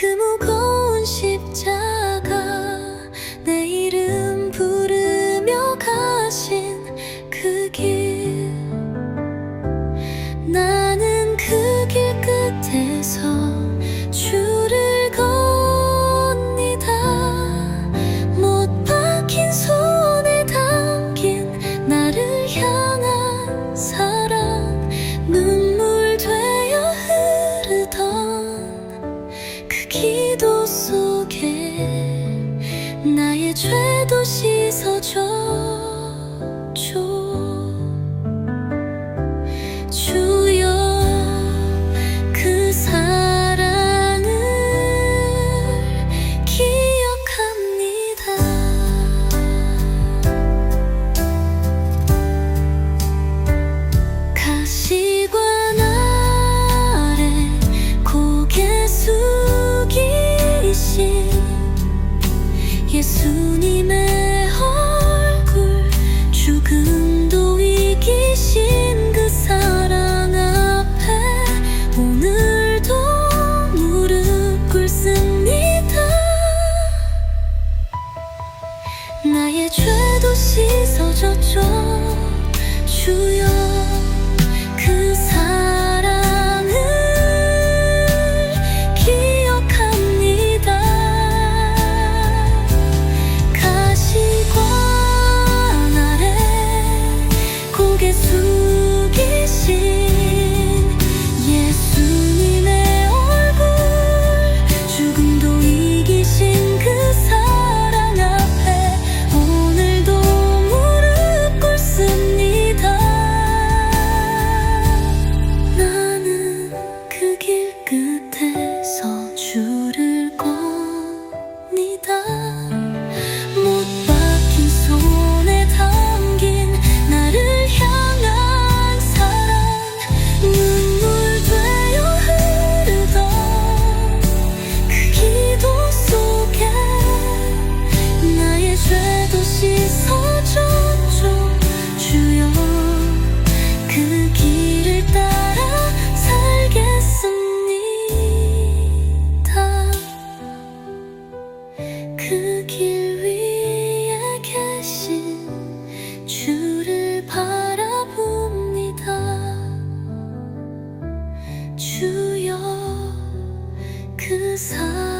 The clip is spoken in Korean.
그 무거운 십자 나의 죄도 씻어줘 주 눈도 이기신 그 사랑 주여 그 사랑.